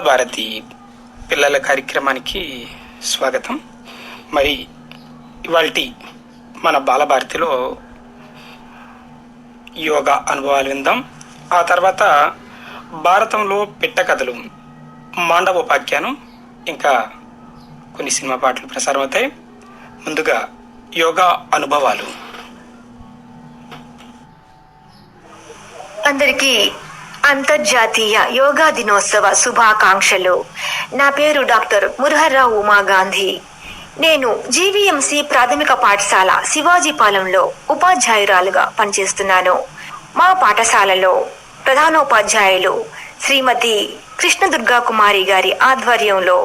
బాలభారతి పిల్లల కార్యక్రమానికి స్వాగతం. మరి ఇవాళ మన బాలభారతిలో యోగా అనుభవాలు విందాం. ఆ తర్వాత భారతంలో పిట్ట కథలు మాండవోపాఖ్యానం ఇంకా కొన్ని సినిమా పాటలు ప్రసారం అవుతాయి ముందుగా యోగా అనుభవాలు. అందరికీ అంతర్జాతీయ యోగా దినోత్సవ శుభాకాంక్షలు. నా పేరు డాక్టర్ మురహర్రావు ఉమా గాంధీ. నేను జీవీఎంసీ ప్రాథమిక పాఠశాల శివాజీపాలెంలో ఉపాధ్యాయురాలుగా పనిచేస్తున్నాను. మా పాఠశాలలో ప్రధానోపాధ్యాయులు శ్రీమతి కృష్ణదుర్గా కుమారి గారి ఆధ్వర్యంలో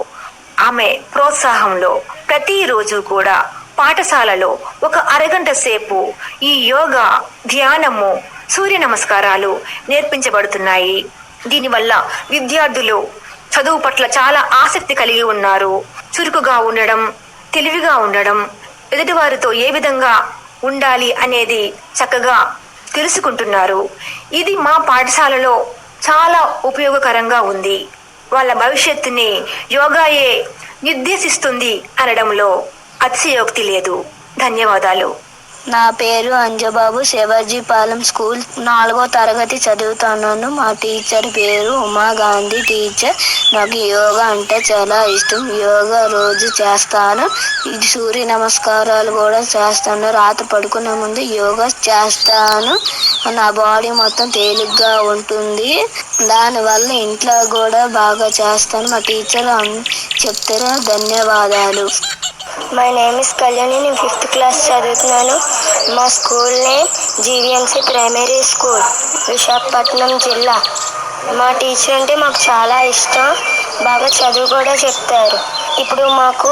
ఆమె ప్రోత్సాహంలో ప్రతిరోజు కూడా పాఠశాలలో ఒక అరగంట సేపు ఈ యోగా ధ్యానము సూర్య నమస్కారాలు నేర్పించబడుతున్నాయి. దీనివల్ల విద్యార్థులు చదువు పట్ల చాలా ఆసక్తి కలిగి ఉన్నారు. చురుకుగా ఉండడం తెలివిగా ఉండడం ఎదుటివారితో ఏ విధంగా ఉండాలి అనేది చక్కగా తెలుసుకుంటున్నారు. ఇది మా పాఠశాలలో చాలా ఉపయోగకరంగా ఉంది. వాళ్ళ భవిష్యత్తుని యోగాయే నిర్దేశిస్తుంది అనడంలో అతిశయోక్తి లేదు. ధన్యవాదాలు. నా పేరు అంజబాబు శివాజీపాలెం స్కూల్ నాలుగో తరగతి చదువుతున్నాను. మా టీచర్ పేరు ఉమా గాంధీ. టీచర్ నాకు యోగా అంటే చాలా ఇష్టం. యోగా రోజు చేస్తాను. ఇది సూర్య నమస్కారాలు కూడా చేస్తాను. రాత్రి పడుకునే ముందు యోగా చేస్తాను. నా బాడీ మొత్తం తేలిగ్గా ఉంటుంది. దానివల్ల ఇంట్లో కూడా బాగా చేస్తాను. మా టీచర్ చెప్తారు ధన్యవాదాలు. మై నేమ్ ఇస్ కళ్యాణి నేను ఫిఫ్త్ క్లాస్ చదువుతున్నాను. మా school name GVMC primary school Visakhapatnam జిల్లా. మా టీచర్ అంటే మాకు చాలా ఇష్టం. బాగా చదువు కూడా చెప్తారు. ఇప్పుడు మాకు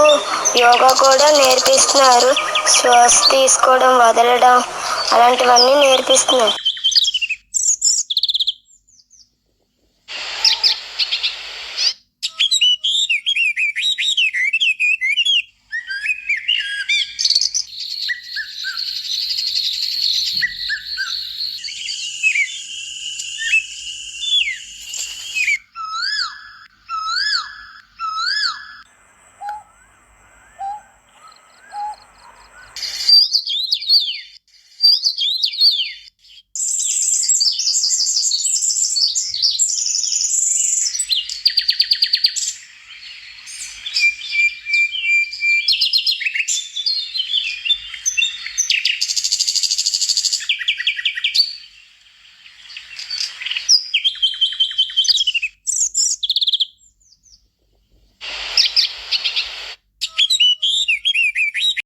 యోగా కూడా నేర్పిస్తున్నారు. శ్వాస తీసుకోవడం వదలడం అలాంటివన్నీ నేర్పిస్తున్నారు.